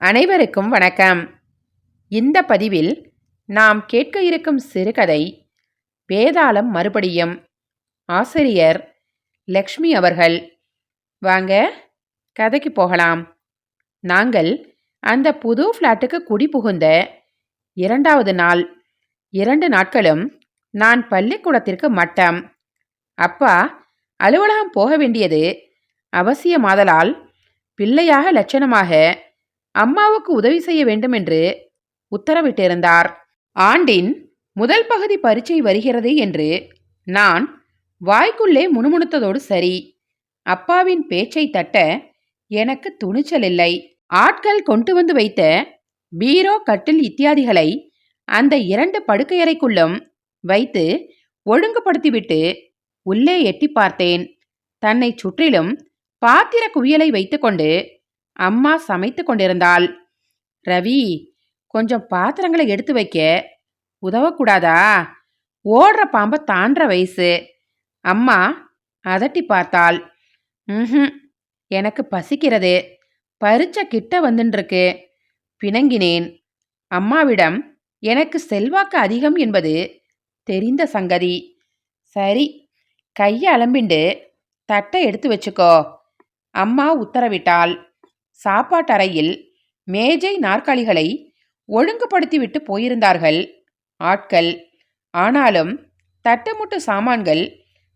அனைவருக்கும் வணக்கம். இந்த பதிவில் நாம் கேட்க இருக்கும் சிறுகதை வேதாளம் மறுபடியும். ஆசிரியர் லக்ஷ்மி அவர்கள். வாங்க கதைக்கு போகலாம். நாங்கள் அந்த புது ஃப்ளாட்டுக்கு குடி புகுந்த இரண்டாவது நாள் இரண்டு நாட்களும் நான் பள்ளிக்கூடத்திற்கு மட்டம். அப்பா அலுவலகம் போக வேண்டியது அவசியமாதலால் பிள்ளையாக லட்சணமாக அம்மாவுக்கு உதவி செய்ய வேண்டும் என்று உத்தரவிட்டிருந்தார். ஆண்டின் முதல் பகுதி பரீட்சை வருகிறது என்று நான் வாய்க்குள்ளே முணுமுணுத்ததோடு சரி. அப்பாவின் பேச்சை தட்ட எனக்கு துணிச்சல் இல்லை ஆட்கள் கொண்டு வந்து வைத்த பீரோ கட்டில் இத்தியாதிகளை அந்த இரண்டு படுக்கையறைக்குள்ளும் வைத்து ஒழுங்குபடுத்திவிட்டு உள்ளே எட்டி பார்த்தேன். தன்னை சுற்றிலும் பாத்திர குவியலை வைத்துக்கொண்டு அம்மா சமைத்து கொண்டிருந்தாள். ரவி கொஞ்சம் பாத்திரங்களை எடுத்து வைக்க. உதவக்கூடாதா? ஓடுற பாம்பை தாண்டுற வயசு. அம்மா அதட்டி பார்த்தாள். ம் எனக்கு பசிக்கிறது. பரிச்ச கிட்ட வந்துன்றிருக்கு. பிணங்கினேன். அம்மாவிடம் எனக்கு செல்வாக்கு அதிகம் என்பது தெரிந்த சங்கதி. சரி கையை அலம்பிண்டு தட்டை எடுத்து வச்சுக்கோ. அம்மா உத்தரவிட்டாள். சாப்பாட்டறையில் மேஜை நாற்காலிகளை ஒழுங்குபடுத்திவிட்டு போயிருந்தார்கள். ஆட்கள் ஆனாலும் தட்டுமுட்டு சாமான்கள்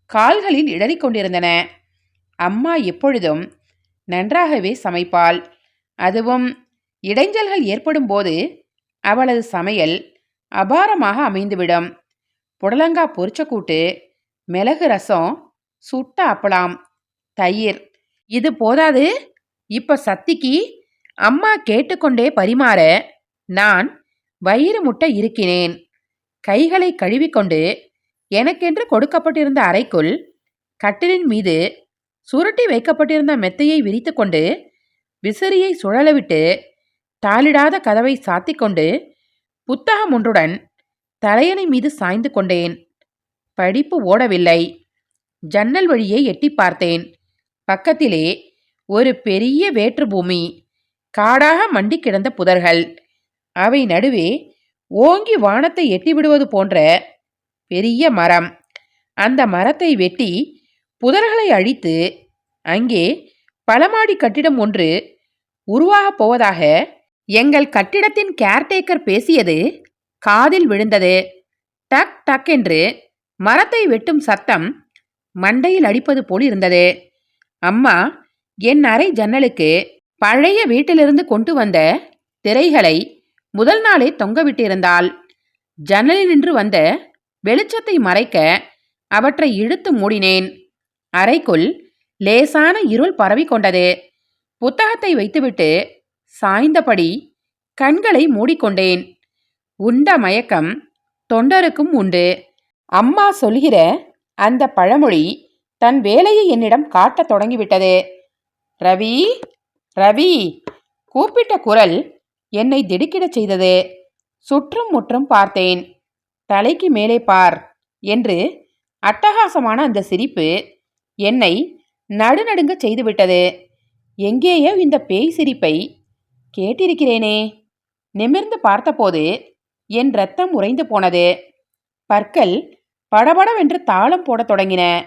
கால்களில் இடறிக் கொண்டிருந்தன. அம்மா எப்பொழுதும் நன்றாகவே சமைப்பாள். அதுவும் இடைஞ்சல்கள் ஏற்படும் போது அவளது சமையல் அபாரமாக அமைந்துவிடும். புடலங்கா பொரிச்சக்கூட்டு மிளகு ரசம் சுட்ட அப்பளம் தயிர். இது போதாது? இப்போ சத்திக்கு அம்மா கேட்டுக்கொண்டே பரிமாற நான் வயிறு முட்டை இருக்கினேன் கைகளை கழுவிக்கொண்டு எனக்கென்று கொடுக்கப்பட்டிருந்த அறைக்குள் கட்டிலின் மீது சுருட்டி வைக்கப்பட்டிருந்த மெத்தையை விரித்துக்கொண்டு விசிறியை சுழலவிட்டு தாளிடாத கதவை சாத்திக்கொண்டு புத்தகம் ஒன்றுடன் தலையணை மீது சாய்ந்து கொண்டேன். படிப்பு ஓடவில்லை. ஜன்னல் வழியை எட்டி பார்த்தேன். பக்கத்திலே ஒரு பெரிய வேற்று பூமி காடாக மண்டி கிடந்த புதர்கள். அவை நடுவே ஓங்கி வானத்தை எட்டி விடுவது போன்ற பெரிய மரம். அந்த மரத்தை வெட்டி புதர்களை அழித்து அங்கே பலமாடி கட்டிடம் ஒன்று உருவாகப் போவதாக எங்கள் கட்டிடத்தின் கேர்டேக்கர் பேசியது காதில் விழுந்தது. டக் டக் என்று மரத்தை வெட்டும் சத்தம் மண்டையில் அடிப்பது போல் இருந்தது. அம்மா என் அறை ஜன்னலுக்கு பழைய வீட்டிலிருந்து கொண்டு வந்த திரைகளை முதல் நாளே தொங்கவிட்டிருந்தாள் ஜன்னலில் நின்று வந்த வெளிச்சத்தை மறைக்க அவற்றை இழுத்து மூடினேன். அறைக்குள் லேசான இருள் பரவி கொண்டது. புத்தகத்தை வைத்துவிட்டு சாய்ந்தபடி கண்களை மூடிக்கொண்டேன். உண்ட மயக்கம் தொண்டருக்கும் உண்டு. அம்மா சொல்கிற அந்த பழமொழி தன் வேலையை என்னிடம் காட்டத் தொடங்கிவிட்டது. ரவி ரவி கூப்பிட்ட குரல் என்னை திடுக்கிடச் செய்தது. சுற்றும் முற்றும் பார்த்தேன். தலைக்கு மேலே பார் என்று அட்டகாசமான அந்த சிரிப்பு என்னை நடுநடுங்க செய்துவிட்டது. எங்கேயோ இந்த பேய் சிரிப்பை கேட்டிருக்கிறேனே. நிமிர்ந்து பார்த்தபோது என் ரத்தம் உறைந்து போனது. பற்கள் படபடவென்று தாளம் போடத் தொடங்கின.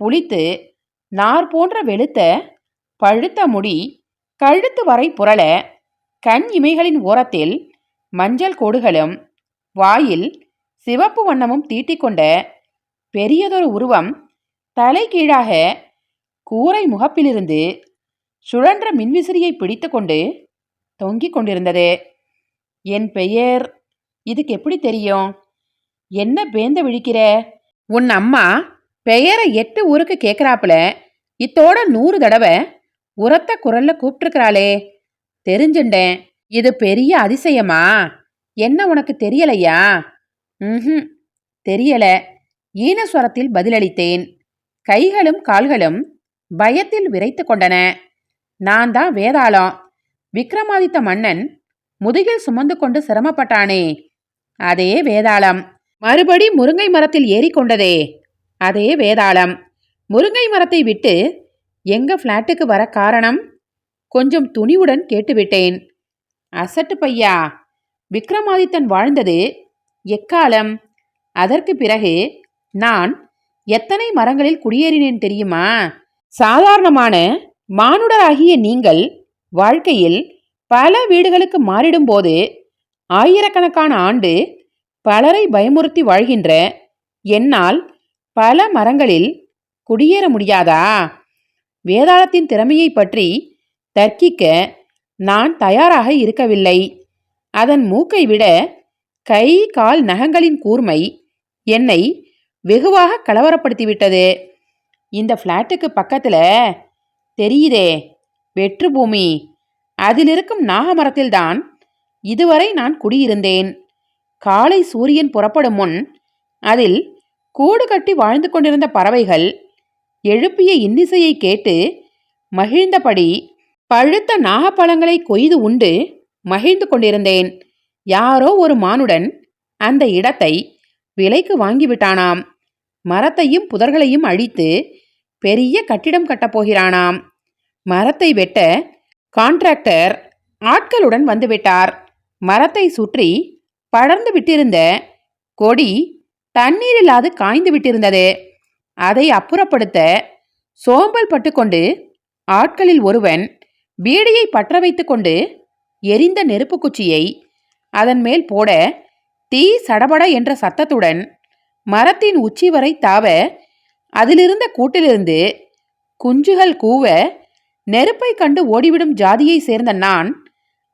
புளித்து நார் போன்ற வெளுத்த பழுத்த முடி கழுத்து வரை புரள கண் இமைகளின் ஓரத்தில் மஞ்சள் கோடுகளும் வாயில் சிவப்பு வண்ணமும் தீட்டிக்கொண்ட பெரியதொரு உருவம் தலை கீழாக கூரை முகப்பிலிருந்து சுழன்ற மின்விசிறியை பிடித்துக்கொண்டு தொங்கிக் கொண்டிருந்தது. என் பெயர் இதுக்கு எப்படி தெரியும்? என்ன பேந்த விழிக்கிற? உன் அம்மா பெயரை எட்டு ஊருக்கு கேட்குறாப்புல இத்தோட நூறு தடவை உரத்த குரல்ல கூப்பிட்டுருக்கிறாளே தெரிஞ்சுண்டேன். இது பெரிய அதிசயமா? என்ன உனக்கு தெரியலையா? ம் தெரியல. ஈனஸ்வரத்தில் பதிலளித்தேன். கைகளும் கால்களும் பயத்தில் விரைத்து கொண்டன. நான் தான் வேதாளம். விக்ரமாதித்த மன்னன் முதுகில் சுமந்து கொண்டு சிரமப்பட்டானே. அதே வேதாளம். மறுபடி முருங்கை மரத்தில் ஏறிக்கொண்டதே அதே வேதாளம். முருங்கை மரத்தை விட்டு எங்க ஃப்ளாட்டுக்கு வர காரணம்? கொஞ்சம் துணிவுடன் கேட்டுவிட்டேன். அசட்டு பையா விக்ரமாதித்தன் வாழ்ந்தது எக்காலம்? அதற்கு பிறகு நான் எத்தனை மரங்களில் குடியேறினேன் தெரியுமா? சாதாரணமான மானுடராகிய நீங்கள் வாழ்க்கையில் பல வீடுகளுக்கு மாறிடும்போது ஆயிரக்கணக்கான ஆண்டு பலரை பயமுறுத்தி வாழ்கின்ற என்னால் பல மரங்களில் குடியேற முடியாதா? வேதாளத்தின் திறமையை பற்றி தர்க்கிக்க நான் தயாராக இருக்கவில்லை. அதன் மூக்கை விட கை கால் நகங்களின் கூர்மை என்னை வெகுவாக கலவரப்படுத்திவிட்டது. இந்த ஃப்ளாட்டுக்கு பக்கத்தில் தெரியுதே வெற்று பூமி. அதிலிருக்கும் நாகமரத்தில்தான் இதுவரை நான் குடியிருந்தேன். காலை சூரியன் புறப்படும் முன் அதில் கூடு கட்டி வாழ்ந்து கொண்டிருந்த பறவைகள் எழுப்பிய இன்னிசையை கேட்டு மகிழ்ந்தபடி பழுத்த நாகப்பழங்களை கொய்து உண்டு மகிழ்ந்து கொண்டிருந்தேன். யாரோ ஒரு மானுடன் அந்த இடத்தை விலைக்கு வாங்கிவிட்டானாம். மரத்தையும் புதர்களையும் அழித்து பெரிய கட்டிடம் கட்டப்போகிறானாம் மரத்தை வெட்ட கான்ட்ராக்டர் ஆட்களுடன் வந்துவிட்டார். மரத்தை சுற்றி படர்ந்து விட்டிருந்த கொடி தண்ணீர் இல்லாது காய்ந்து விட்டிருந்தது. அதை அப்புறப்படுத்த சோம்பல் பட்டுக்கொண்டு ஆட்களில் ஒருவன் பீடியை பற்ற வைத்துக்கொண்டு எரிந்த நெருப்பு குச்சியை அதன் மேல் போட தீ சடபட என்ற சத்தத்துடன் மரத்தின் உச்சி வரை தாவ அதிலிருந்த கூட்டிலிருந்து குஞ்சுகள் கூவ நெருப்பை கண்டு ஓடிவிடும் ஜாதியை சேர்ந்த நான்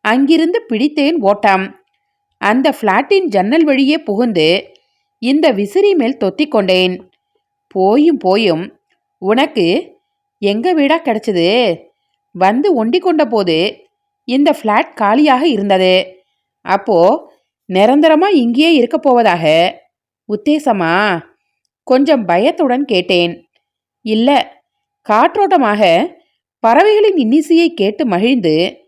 அங்கிருந்து பிடித்தேன் ஓட்டம். அந்த ஃப்ளாட்டின் ஜன்னல் வழியே புகுந்து இந்த விசிறி மேல் தொத்திக்கொண்டேன் போயும் போயும் உனக்கு எங்கள் வீடாக கிடச்சிது? வந்து ஒண்டி கொண்ட போது இந்த ஃப்ளாட் காலியாக இருந்தது. அப்போது நிரந்தரமாக இங்கேயே இருக்க போவதாக உத்தேசமா? கொஞ்சம் பயத்துடன் கேட்டேன். இல்லை காற்றோட்டமாக பறவைகளின் இன்னிசையை கேட்டு மகிழ்ந்து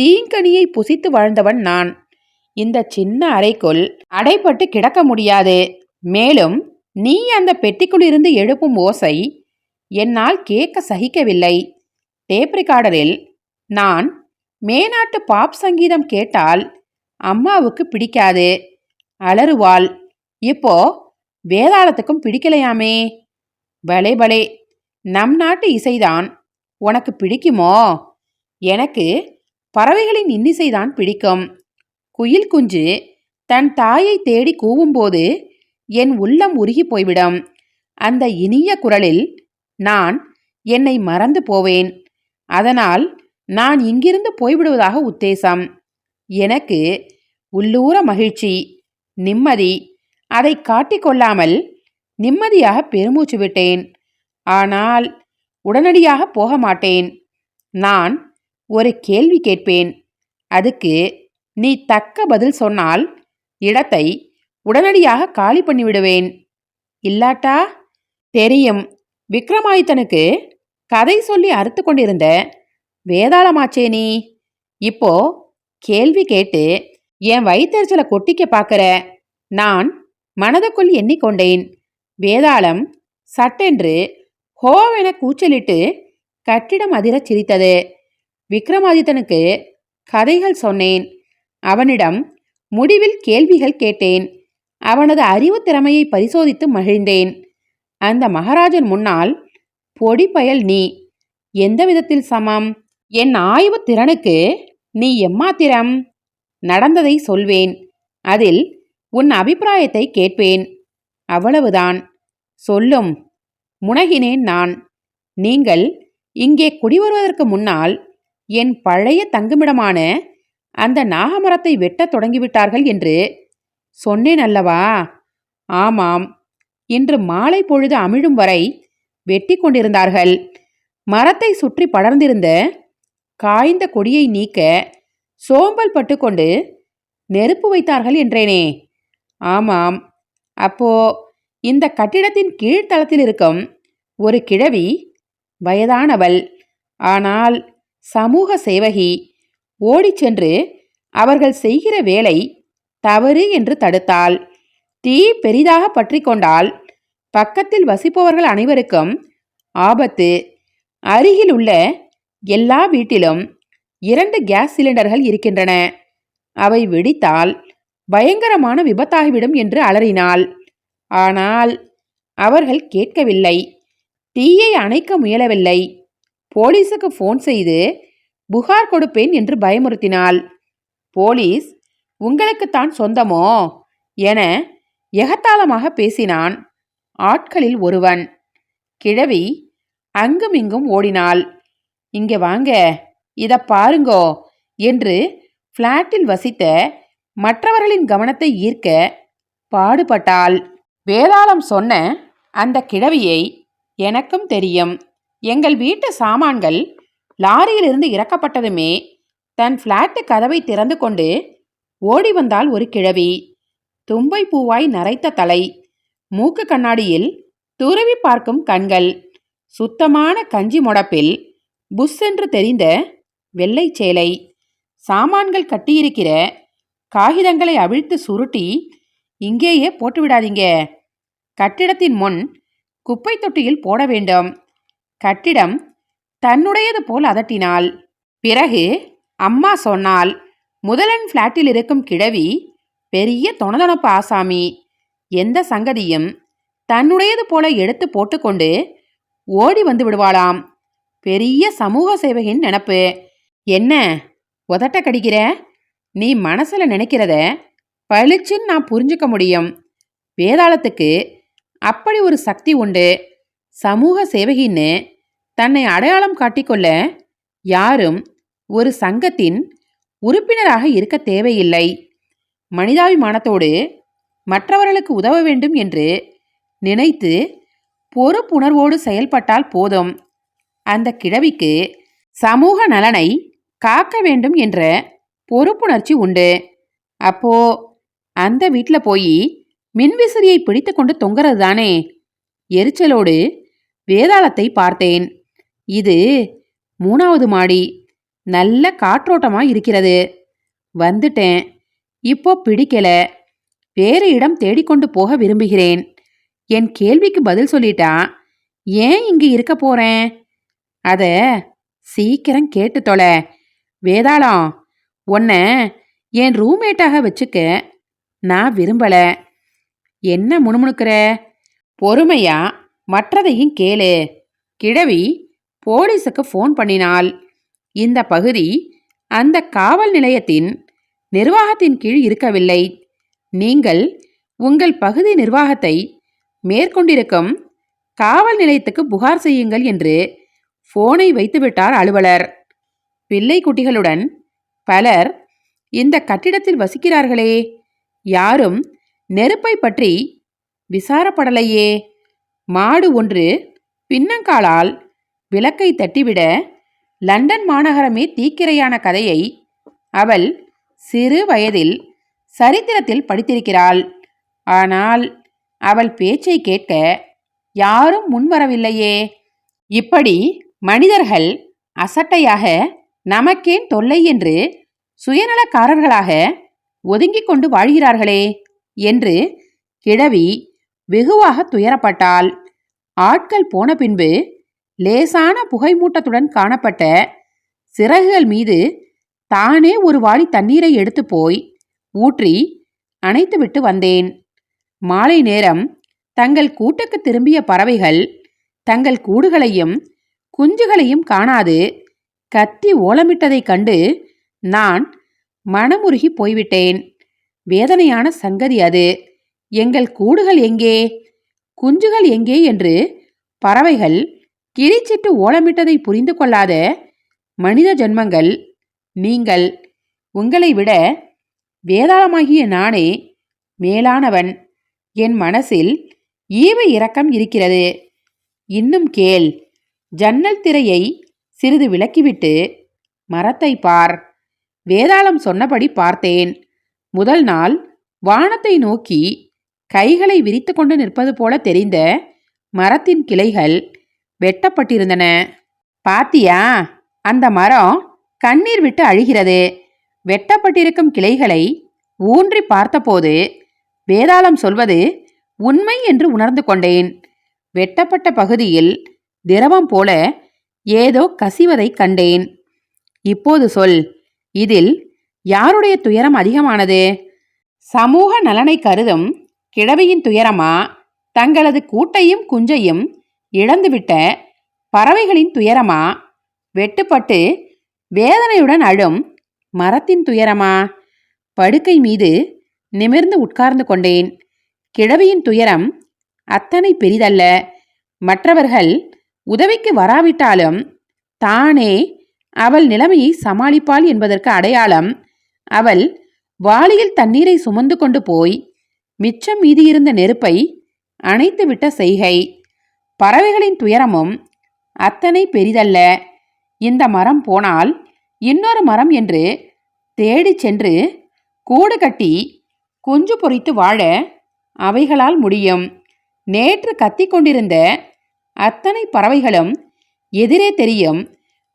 தீங்கனியை புசித்து வாழ்ந்தவன் நான். இந்த சின்ன அறைக்குள் அடைப்பட்டு கிடக்க முடியாது. மேலும் நீ அந்த பெட்டிக்குள் இருந்து எழுப்பும் ஓசை என்னால் கேட்க சகிக்கவில்லை. டேப் ரெக்கார்டரில் நான் மேனாட்டு பாப் சங்கீதம் கேட்டால் அம்மாவுக்கு பிடிக்காது. அலறுவாள். இப்போ வேதாளத்துக்கும் பிடிக்கலையாமே? பலே பலே நம் நாட்டு இசைதான். உனக்கு பிடிக்குமோ? எனக்கு பறவைகளின் இன்னிசைதான் பிடிக்கும். குயில் குஞ்சு தன் தாயை தேடி கூவும்போது என் உள்ளம் உருகி போய்விடும். அந்த இனிய குரலில் நான் என்னை மறந்து போவேன். அதனால் நான் இங்கிருந்து போய்விடுவதாக உத்தேசம். எனக்கு உள்ளூர மகிழ்ச்சி நிம்மதி அதை காட்டிக்கொள்ளாமல் நிம்மதியாக பெருமூச்சு விட்டேன். ஆனால் உடனடியாக போக மாட்டேன். நான் ஒரு கேள்வி கேட்பேன். அதுக்கு நீ தக்க பதில் சொன்னால் இடத்தை உடனடியாக காலி பண்ணிவிடுவேன். இல்லாட்டா? தெரியும். விக்ரமாதித்தனுக்கு கதை சொல்லி அறுத்து கொண்டிருந்த வேதாளமாச்சே நீ. இப்போ கேள்வி கேட்டு என் வயிற்றுச்சலை கொட்டிக்க பார்க்கற நான் மனதுக்குள் எண்ணிக்கொண்டேன். வேதாளம் சட்டென்று ஹோவென கூச்சலிட்டு கட்டிடம் அதிரச் சிரித்தது. விக்ரமாதித்தனுக்கு கதைகள் சொன்னேன். அவனிடம் முடிவில் கேள்விகள் கேட்டேன். அவனது அறிவு திறமையை பரிசோதித்து மகிழ்ந்தேன். அந்த மகாராஜன் முன்னால் பொடி பயல் நீ எந்த விதத்தில் சமம்? என் ஆய்வு திறனுக்கு நீ எம்மாத்திரம்? நடந்ததை சொல்வேன். அதில் உன் அபிப்பிராயத்தை கேட்பேன். அவ்வளவுதான். சொல்லும். முனகினேன் நான். நீங்கள் இங்கே குடிவருவதற்கு முன்னால் என் பழைய தங்குமிடமான அந்த நாகமரத்தை வெட்டத் தொடங்கிவிட்டார்கள் என்று சொன்னேன் அல்லவா? ஆமாம். இன்று மாலை பொழுது அமிழும் வரை வெட்டி கொண்டிருந்தார்கள். மரத்தை சுற்றி படர்ந்திருந்த காய்ந்த கொடியை நீக்க சோம்பல் பட்டுக்கொண்டு நெருப்பு வைத்தார்கள் என்றேனே. ஆமாம். அப்போ இந்த கட்டிடத்தின் கீழ்த்தளத்தில் இருக்கும் ஒரு கிழவி வயதானவள். ஆனால் சமூக சேவகி ஓடிச் சென்று அவர்கள் செய்கிற வேலை தவறு என்று தடுத்தாள். தீ பெரிதாக பற்றி கொண்டால் பக்கத்தில் வசிப்பவர்கள் அனைவருக்கும் ஆபத்து. அருகில் உள்ள எல்லா வீட்டிலும் இரண்டு கேஸ் சிலிண்டர்கள் இருக்கின்றன. அவை வெடித்தால் பயங்கரமான விபத்தாகிவிடும் என்று அலறினாள். ஆனால் அவர்கள் கேட்கவில்லை. தீயை அணைக்க முயலவில்லை. போலீஸுக்கு ஃபோன் செய்து புகார் கொடுப்பேன் என்று பயமுறுத்தினாள். போலீஸ் உங்களுக்குத்தான் சொந்தமோ? என எகத்தாளமாக பேசினான் ஆட்களில் ஒருவன். கிழவி அங்குமிங்கும் ஓடினாள். இங்கே வாங்க இதை பாருங்கோ என்று ஃப்ளாட்டில் வசித்த மற்றவர்களின் கவனத்தை ஈர்க்க பாடுபட்டாள். வேதாளம் சொன்ன அந்த கிழவியை எனக்கும் தெரியும். எங்கள் வீட்டு சாமான்கள் லாரியிலிருந்து இறக்கப்பட்டதுமே தன் ஃப்ளாட்டு கதவை திறந்து கொண்டு ஓடி வந்தால் ஒரு கிழவி. தும்பை பூவாய் நரைத்த தலை. மூக்கு கண்ணாடியில் துருவி பார்க்கும் கண்கள். சுத்தமான கஞ்சி முடப்பில் புஷ் என்று தெரிந்த வெள்ளை சேலை. சாமான்கள் கட்டியிருக்கிற காகிதங்களை அவிழ்த்து சுருட்டி இங்கேயே போட்டுவிடாதீங்க கட்டிடத்தின் முன் குப்பை தொட்டியில் போட வேண்டும். கட்டிடம் தன்னுடையது போல் அதட்டினாள். பிறகு அம்மா சொன்னாள் முதலன் ஃப்ளாட்டில் இருக்கும் கிழவி பெரிய தொணதொணப்பு ஆசாமி எந்த சங்கதியும் தன்னுடையது போல எடுத்து போட்டுக்கொண்டு ஓடி வந்து விடுவாளாம். பெரிய சமூக சேவகின் நினப்பு. என்ன உதட்ட கடிக்கிற? நீ மனசுல நினைக்கிறத பளிச்சுன்னு நான் புரிஞ்சுக்க முடியும். வேதாளத்துக்கு அப்படி ஒரு சக்தி உண்டு. சமூக சேவகின்னு தன்னை அடையாளம் காட்டிக்கொள்ள யாரும் ஒரு சங்கத்தின் உறுப்பினராக இருக்க தேவையில்லை. மனிதாபிமானத்தோடு மற்றவர்களுக்கு உதவ வேண்டும் என்று நினைத்து பொறுப்புணர்வோடு செயல்பட்டால் போதும். அந்த கிழவிக்கு சமூக நலனை காக்க வேண்டும் என்ற பொறுப்புணர்ச்சி உண்டு. அப்போ அந்த வீட்டில் போய் மின்விசிறியை பிடித்து கொண்டு தொங்குறது தானே எரிச்சலோடு வேதாளத்தை பார்த்தேன். இது மூணாவது மாடி. நல்ல காற்றோட்டமா இருக்கிறது. வந்துட்டேன். இப்போ பிடிக்கல. வேறு இடம் தேடிக்கொண்டு போக விரும்புகிறேன். என் கேள்விக்கு பதில் சொல்லிட்டா ஏன் இங்கு இருக்க போறேன்? அத சீக்கிரம் கேட்டு தொலை. வேதாளம் உன்னை என் ரூம்மேட்டாக வச்சுக்க நான் விரும்பல. என்ன முணுமுணுக்கிற? பொறுமையா மற்றதையும் கேளு. கிழவி போலீஸுக்கு ஃபோன் பண்ணினாள். இந்த பகுதி அந்த காவல் நிலையத்தின் நிர்வாகத்தின் கீழ் இருக்கவில்லை. நீங்கள் உங்கள் பகுதி நிர்வாகத்தை மேற்கொண்டிருக்கும் காவல் நிலையத்துக்கு புகார் செய்யுங்கள் என்று போனை வைத்துவிட்டார் அலுவலர். பிள்ளை குட்டிகளுடன் பலர் இந்த கட்டிடத்தில் வசிக்கிறார்களே யாரும் நெருப்பை பற்றி விசாரப்படலையே. மாடு ஒன்று பின்னங்காலால் விளக்கை தட்டிவிட லண்டன் மாநகரமே தீக்கிரையான கதையை அவள் சிறு வயதில் சரித்திரத்தில் படித்திருக்கிறாள். ஆனால் அவள் பேச்சை கேட்க யாரும் முன்வரவில்லையே. இப்படி மனிதர்கள் அசட்டையாக நமக்கேன் தொல்லை என்று சுயநலக்காரர்களாக ஒதுங்கிக் கொண்டு வாழ்கிறார்களே என்று கிழவி வெகுவாக துயரப்பட்டாள். ஆட்கள் போன பின்பு லேசான புகைமூட்டத்துடன் காணப்பட்ட சிறகுகள் மீது தானே ஒரு வாளி தண்ணீரை எடுத்து போய் ஊற்றி அணைத்துவிட்டு வந்தேன். மாலை நேரம் தங்கள் கூட்டுக்கு திரும்பிய பறவைகள் தங்கள் கூடுகளையும் குஞ்சுகளையும் காணாது கத்தி ஓலமிட்டதைக் கண்டு நான் மனமுருகி போய்விட்டேன். வேதனையான சங்கதி அது. எங்கள் கூடுகள் எங்கே? குஞ்சுகள் எங்கே? என்று பறவைகள் கிரிச்சிட்டு ஓலமிட்டதை புரிந்து கொள்ளாத மனித ஜென்மங்கள் நீங்கள் உங்களை விட வேதாளமாகிய நானே மேலானவன். என் மனசில் ஈவ இரக்கம் இருக்கிறது. இன்னும் கேள் ஜன்னல் திரையை சிறிது விலக்கிவிட்டு மரத்தை பார். வேதாளம் சொன்னபடி பார்த்தேன். முதல் நாள் வானத்தை நோக்கி கைகளை விரித்து கொண்டு நிற்பது போல தெரிந்த மரத்தின் கிளைகள் வெட்டப்பட்டிருந்தன. பாத்தியா அந்த மரம் கண்ணீர் விட்டு அழுகிறது. வெட்டப்பட்டிருக்கும் கிளைகளை ஊன்றி பார்த்தபோது வேதாளம் சொல்வது உண்மை என்று உணர்ந்து கொண்டேன். வெட்டப்பட்ட பகுதியில் திரவம் போல ஏதோ கசிவதைக் கண்டேன். இப்போது சொல் இதில் யாருடைய துயரம் அதிகமானது? சமூக நலனை கருதும் கிழவியின் துயரமா? தங்களது கூட்டையும் குஞ்சையும் இழந்துவிட்ட பறவைகளின் துயரமா? வெட்டுப்பட்டு வேதனையுடன் அழும் மரத்தின் துயரமா? படுக்கை மீது நிமிர்ந்து உட்கார்ந்து கொண்டேன். கிழவியின் துயரம் அத்தனை பெரிதல்ல. மற்றவர்கள் உதவிக்கு வராவிட்டாலும் தானே அவள் நிலைமையை சமாளிப்பாள் என்பதற்கு அடையாளம் அவள் வாளியில் தண்ணீரை சுமந்து கொண்டு போய் மிச்சம் மீதியிருந்த நெருப்பை அணைத்துவிட்ட செய்கை. பறவைகளின் துயரமும் அத்தனை பெரிதல்ல. இந்த மரம் போனால் இன்னொரு மரம் என்று தேடிச் சென்று கூடு கட்டி குஞ்சு பொறித்து வாழ அவைகளால் முடியும். நேற்று கத்திக் கொண்டிருந்த அத்தனை பறவைகளும் எதிரே தெரியும்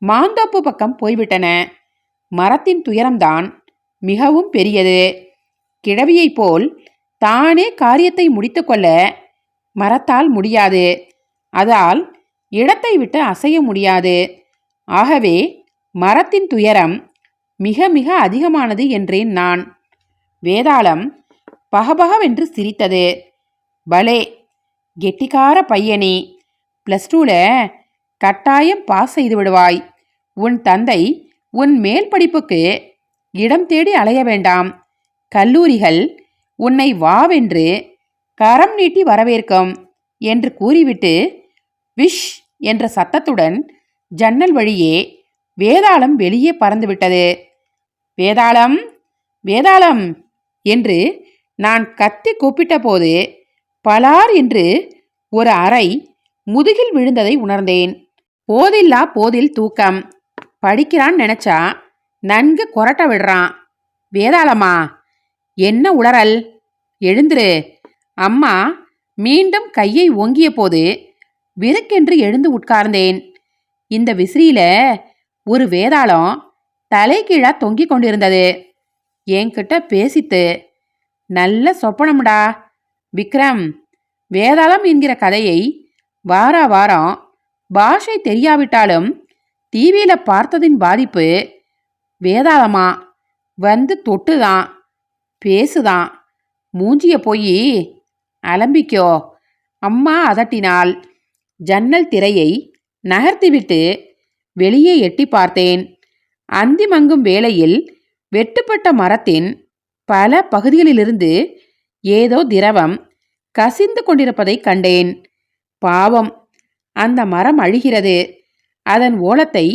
மாந்தோப்பு பக்கம் போய்விட்டன. மரத்தின் துயரம்தான் மிகவும் பெரியது. கிழவியைப் போல் தானே காரியத்தை முடித்துக்கொள்ள மரத்தால் முடியாது. அதால் இடத்தை விட்டு அசைய முடியாது. ஆகவே மரத்தின் துயரம் மிக மிக அதிகமானது என்றேன் நான். வேதாளம் பகபகவென்று சிரித்தது. பலே கெட்டிக்கார பையனி ப்ளஸ் டூவில் கட்டாயம் பாஸ் செய்து விடுவாய். உன் தந்தை உன் மேல் படிப்புக்கு இடம் தேடி அலைய வேண்டாம். கல்லூரிகள் உன்னை வாவென்று கரம் நீட்டி வரவேற்கும் என்று கூறிவிட்டு விஷ் என்ற சத்தத்துடன் ஜன்னல் வழியே வேதாளம் வெளியே பறந்துவிட்டது. வேதாளம் வேதாளம் என்று நான் கத்தி கூப்பிட்டபோது பலார் என்று ஒரு அறை முதுகில் விழுந்ததை உணர்ந்தேன். போதில்லா போதில் தூக்கம். படிக்கிறான் நினைச்சா நன்கு கொரட்ட விடுறான். வேதாளமா? என்ன உளறல்? எழுந்துரு அம்மா மீண்டும் கையை ஓங்கிய போது விருக்கென்று எழுந்து உட்கார்ந்தேன். இந்த விசிறியில ஒரு வேதாளம் தலைகீழா தொங்கிக் கொண்டிருந்தது. என்கிட்ட பேசித்து நல்ல சொப்பனம்டா விக்ரம் வேதாளம் என்கிற கதையை வார வாரம் பாஷை தெரியாவிட்டாலும் டிவியில பார்த்ததின் பாதிப்பு வேதாளமா? வந்து தொட்டுதான் பேசுதான் மூஞ்சிய போய் அலம்பிக்கோ. அம்மா அதட்டினாள். ஜன்னல் திரையை நகர்த்திவிட்டு வெளியே எட்டி பார்த்தேன். அந்தி மங்கும் வேளையில் வெட்டுப்பட்ட மரத்தின் பல பகுதிகளிலிருந்து ஏதோ திரவம் கசிந்து கொண்டிருப்பதைக் கண்டேன். பாவம் அந்த மரம் அழுகிறது. அதன் ஓலத்தை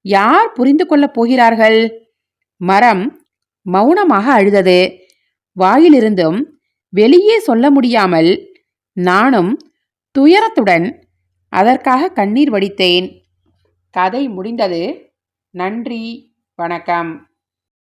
யார் புரிந்து கொள்ளப் போகிறார்கள்? மரம் மௌனமாக அழுதது. வாயிலிருந்தும் வெளியே சொல்ல முடியாமல் நானும் துயரத்துடன் அதற்காக கண்ணீர் வடித்தேன். கதை முடிந்தது. நன்றி. வணக்கம்.